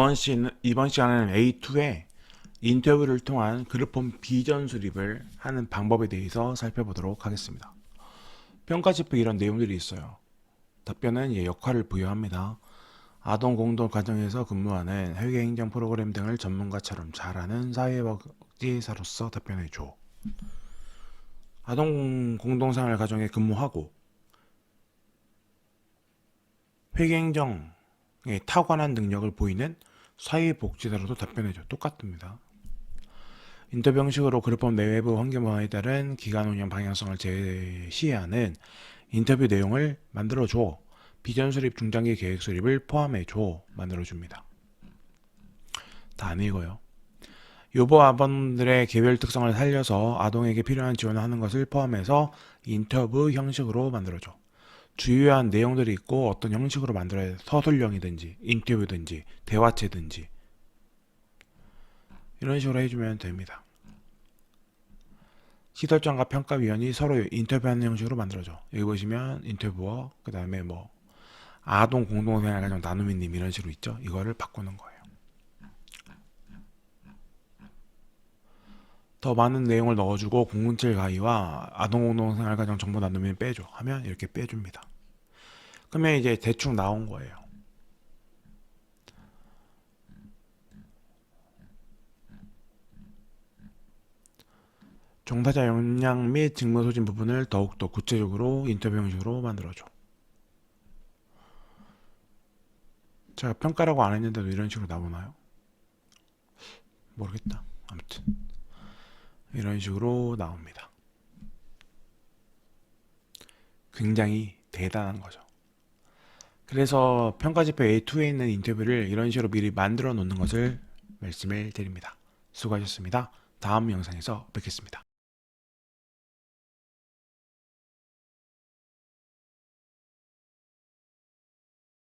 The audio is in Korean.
이번 시 이번 시간에는 A2의 인터뷰를 통한 그룹폼 비전 수립을 하는 방법에 대해서 살펴보도록 하겠습니다. 평가 지표 이런 내용들이 있어요. 답변은 예, 역할을 부여합니다. 아동 공동 과정에서 근무하는 회계 행정 프로그램 등을 전문가처럼 잘하는 사회복지사로서 답변해 줘. 아동 공동생활 가정에 근무하고 회계 행정에 탁월한 능력을 보이는 사회복지사로도 답변해줘. 똑같습니다. 인터뷰 형식으로 그룹법 내외부 환경화에 따른 기간 운영 방향성을 제시하는 인터뷰 내용을 만들어줘. 비전 수립 중장기 계획 수립을 포함해줘. 만들어줍니다. 다 안 읽어요. 요보 아범들의 개별 특성을 살려서 아동에게 필요한 지원을 하는 것을 포함해서 인터뷰 형식으로 만들어줘. 주요한 내용들이 있고 어떤 형식으로 만들어야 돼. 서술형이든지 인터뷰든지 대화체든지 이런 식으로 해주면 됩니다. 시설장과 평가위원이 서로 인터뷰하는 형식으로 만들어져. 여기 보시면 인터뷰어, 그 다음에 뭐 아동 공동생활 가정 나눔이님 이런 식으로 있죠. 이거를 바꾸는 거예요. 더 많은 내용을 넣어주고 007 가이와 아동 공동생활 가정 정보 나눔이 빼줘 하면 이렇게 빼줍니다. 그러면 이제 대충 나온 거예요. 종사자 역량 및 직무 소진 부분을 더욱더 구체적으로 인터뷰 형식으로 만들어줘. 제가 평가라고 안 했는데도 이런 식으로 나오나요? 모르겠다. 아무튼 이런 식으로 나옵니다. 굉장히 대단한 거죠. 그래서 평가지표 A2에 있는 인터뷰를 이런 식으로 미리 만들어 놓는 것을 말씀을 드립니다. 수고하셨습니다. 다음 영상에서 뵙겠습니다.